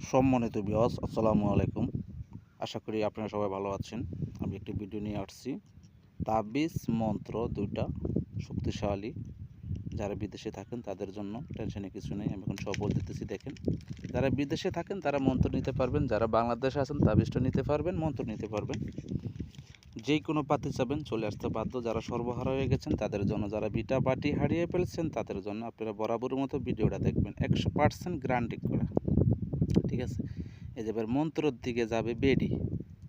সম্মানিত বিয়স আসসালামু আলাইকুম। আশা করি আপনারা সবাই ভালো আছেন। আমি একটি ভিডিও নিয়ে আসছি। তাবিজ মন্ত্র দুইটা শক্তিশালী। যারা বিদেশে থাকেন, তাদের জন্য টেনশনে কিছু নেই। আমি এখন সব দিতেছি, দেখেন। যারা বিদেশে থাকেন, তারা মন্ত্র নিতে পারবেন। যারা বাংলাদেশে আছেন, তাবিজটা নিতে পারবেন, মন্ত্র নিতে পারবেন। যেই কোনো পাতি চাবেন, চলে আসতে বাধ্য। যারা সর্বহারা হয়ে গেছেন, তাদের জন্য যারা বিটা বাটি হারিয়ে ফেলছেন, তাদের জন্য আপনারা বরাবরের মতো ভিডিওটা দেখবেন। একশো পার্সেন্ট গ্রান্টি করা। ঠিক আছে? এই যে এবার মন্ত্রর দিকে যাবে বেডি,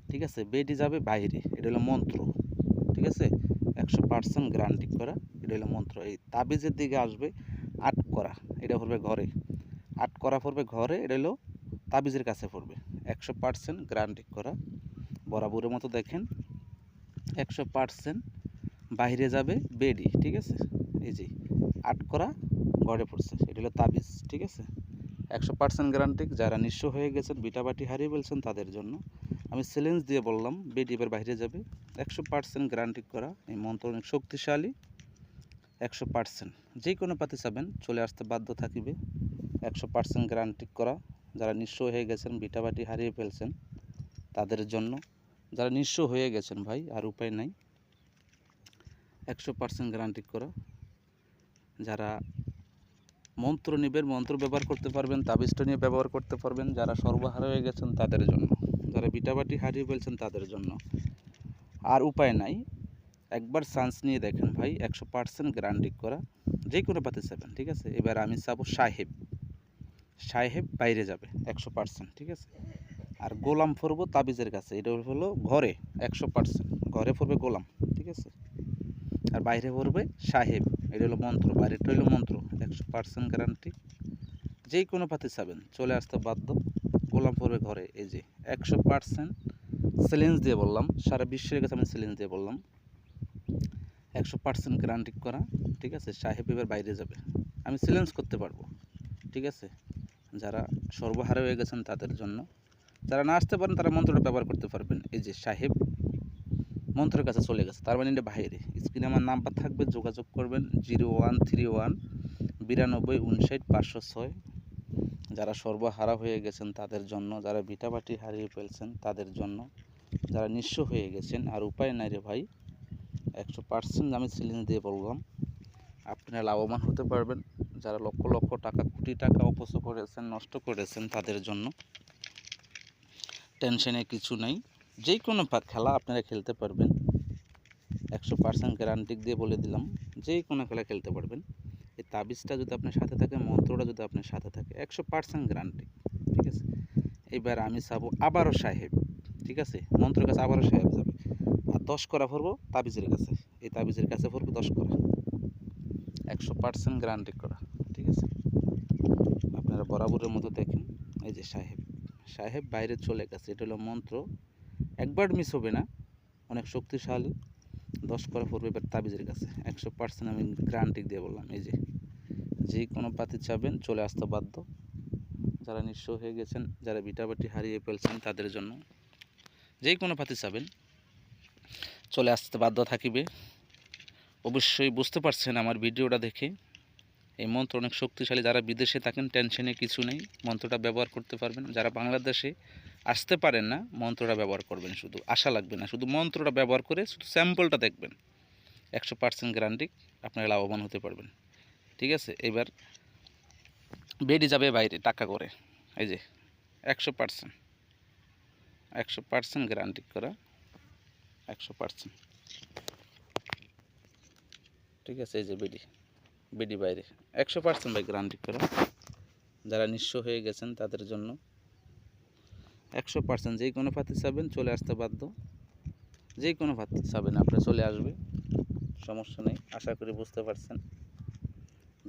ঠিক আছে? বেডি যাবে বাইরে, এটা হলো মন্ত্র, ঠিক আছে? একশো পার্সেন্ট গ্রান্টি করা, এটা হলো মন্ত্র। এই তাবিজের দিকে আসবে আট করা, এটা পড়বে ঘরে। আট করা পড়বে ঘরে, এটা হলো তাবিজের কাছে পড়বে। একশো পার্সেন্ট গ্রান্টি করা। বরাবরের মতো দেখেন, একশো পার্সেন্ট বাইরে যাবে বেডি, ঠিক আছে? এই যে আট করা ঘরে পড়ছে, এটা হলো তাবিজ, ঠিক আছে? একশো পার্সেন্ট গ্যারান্টি যারা নিঃস্ব হয়ে গেছেন, বিটাবাটি হারিয়ে ফেলছেন তাদের জন্য। আমি চ্যালেঞ্জ দিয়ে বললাম বেড এবার বাইরে যাবে। একশো পার্সেন্ট গ্যারান্টি করা এই মন্ত্র অনেক শক্তিশালী। একশো পার্সেন্ট, যে কোনো পাতি চাবেন, চলে আসতে বাধ্য থাকিবে। একশো পার্সেন্ট গ্যারান্টি করা, যারা নিঃস্ব হয়ে গেছেন, বিটাবাটি হারিয়ে ফেলছেন, তাদের জন্য। যারা নিঃস্ব হয়ে গেছেন ভাই, আর উপায় নাই। একশো পার্সেন্ট গ্যারান্টি করা। যারা মন্ত্র নিবেন মন্ত্র ব্যবহার করতে পারবেন, তাবিজটা নিয়ে ব্যবহার করতে পারবেন, যারা সর্বহারা হয়ে গেছেন তাদের জন্য, যারা বিটাবাটি হারিয়ে ফেলছেন তাদের জন্য। আর উপায় নাই, একবার চান্স নিয়ে দেখেন ভাই, একশো পার্সেন্ট গ্যারান্টি করা, যে কোনো পাতে চাবেন ঠিক আছে? এবার আমি চাবো সাহেব। সাহেব বাইরে যাবে, একশো পার্সেন্ট ঠিক আছে? আর গোলাম পরবো তাবিজের কাছে, এটা হলো ঘরে, একশো পার্সেন্ট ঘরে পড়বে গোলাম, ঠিক আছে? আর বাইরে পড়বে সাহেব। এটা হলো মন্ত্র বাইরেটা হলো মন্ত্র, একশো পার্সেন্ট গ্যারান্টি যেই কোনো পাতি চাবেন, চলে আসতে বাধ্য। গোলাম পড়বে ঘরে, এই যে একশো পার্সেন্ট চ্যালেঞ্জ দিয়ে বললাম, সারা বিশ্বের কাছে আমি চ্যালেঞ্জ দিয়ে বললাম। একশো পার্সেন্ট গ্যারান্টি করা, ঠিক আছে, সাহেব এবার বাইরে যাবে। আমি চ্যালেঞ্জ করতে পারব, ঠিক আছে? যারা সর্বহারা হয়ে গেছেন তাদের জন্য। যারা না আসতে পারেন, তারা মন্ত্রটা ব্যবহার করতে পারবেন। এই যে সাহেব মন্ত্রের কাছে চলে গেছে। তার মানে এটা বাইরে। স্ক্রিনে আমার নাম্বার থাকবে, যোগাযোগ করবেন জিরো ওয়ান থ্রি ওয়ান বিরানব্বই উনষাট পাঁচশো ছয়। যারা সর্বহারা হয়ে গেছেন তাদের জন্য, যারা ভিটাবাটি হারিয়ে ফেলছেন তাদের জন্য, যারা নিঃস্ব হয়ে গেছেন, আর উপায় নাই রে ভাই, একশো পার্সেন্ট আমি সিলিং দিয়ে বললাম। আপনারা লাভবান হতে পারবেন। যারা লক্ষ লক্ষ টাকা, কোটি টাকা অপচয় করেছেন, নষ্ট করেছেন তাদের জন্য। টেনশনে কিছু নেই। যে কোনো খেলা আপনারা খেলতে পারবেন। একশো পার্সেন্ট গ্যারান্টি দিয়ে বলে দিলাম যে কোনো খেলা খেলতে পারবেন। এই তাবিজটা যদি আপনার সাথে থাকে, মন্ত্রটা যদি আপনার সাথে থাকে, একশো পার্সেন্ট গ্যারান্টি ঠিক আছে? এবার আমি চাবো আবারও সাহেব, ঠিক আছে? মন্ত্রের কাছে আবারও সাহেব যাবে। আর দশ করা ভরবো তাবিজের কাছে। এই তাবিজের কাছে ভরবো দশ করা। একশো পার্সেন্ট গ্যারান্টি করা, ঠিক আছে? আপনারা বরাবরের মতো দেখেন, এই যে সাহেব। সাহেব বাইরে চলে গেছে, এটা হলো মন্ত্র। একবার মিস হবে না। অনেক শক্তিশালী। দশ করা পড়বে এবার তাবিজের কাছে। একশো পার্সেন্ট আমি গ্রান্টিক দিয়ে বললাম, এই যে যে কোনো পাতি চাবেন, চলে আসতে বাধ্য। যারা নিঃস্ব হয়ে গেছেন, যারা বিটাবাটি হারিয়ে ফেলছেন, তাদের জন্য যে কোনো পাতি চাবেন, চলে আসতে বাধ্য থাকিবে। অবশ্যই বুঝতে পারছেন আমার ভিডিওটা দেখে। এই মন্ত্র অনেক শক্তিশালী। যারা বিদেশে থাকেন টেনশনে কিছু নেই। মন্ত্রটা ব্যবহার করতে পারবেন। যারা বাংলাদেশে আসতে পারেন না, মন্ত্রটা ব্যবহার করবেন শুধু, আশা লাগবে না। শুধু মন্ত্রটা ব্যবহার করে শুধু স্যাম্পলটা দেখবেন। একশো পার্সেন্ট গ্যারান্টি আপনারা লাভবান হতে পারবেন। ঠিক আছে? এবার বেডি যাবে বাইরে টাকা করে। এই যে, একশো পার্সেন্ট। একশো পার্সেন্ট গ্যারান্টি করা, একশো পার্সেন্ট। ঠিক আছে? এই যে বেডি বেডি বাইরে। একশো পার্সেন্ট বাই গ্যারান্টি করা। যারা নিঃস্ব হয়ে গেছেন তাদের জন্য একশো পার্সেন্ট যেই কোনো পাতি চাবেন, চলে আসতে বাধ্য। যেই কোনো পাতি চাবেন, আপনার চলে আসবে। সমস্যা নেই, আশা করি বুঝতে পারছেন।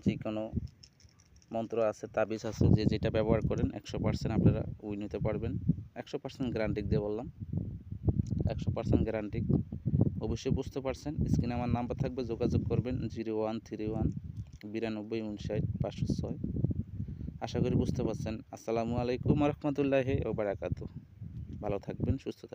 যে কোনো মন্ত্র আছে, তাবিজ আছে, যে যেটা ব্যবহার করেন, একশো পার্সেন্ট আপনারা উই নিতে পারবেন। একশো পার্সেন্ট গ্যারান্টি দিয়ে বললাম। একশো পার্সেন্ট গ্যারান্টি অবশ্যই বুঝতে পারছেন। স্ক্রিনে আমার নাম্বার থাকবে, যোগাযোগ করবেন, জিরো ওয়ান থ্রি ওয়ান বিরানব্বই উনষাট পাঁচশো ছয়। আশা করি বুঝতে পারছেন। আসসালামু আলাইকুম রহমতুল্লাহি বারাকাতু ভালো থাকবেন সুস্থ থাকবেন।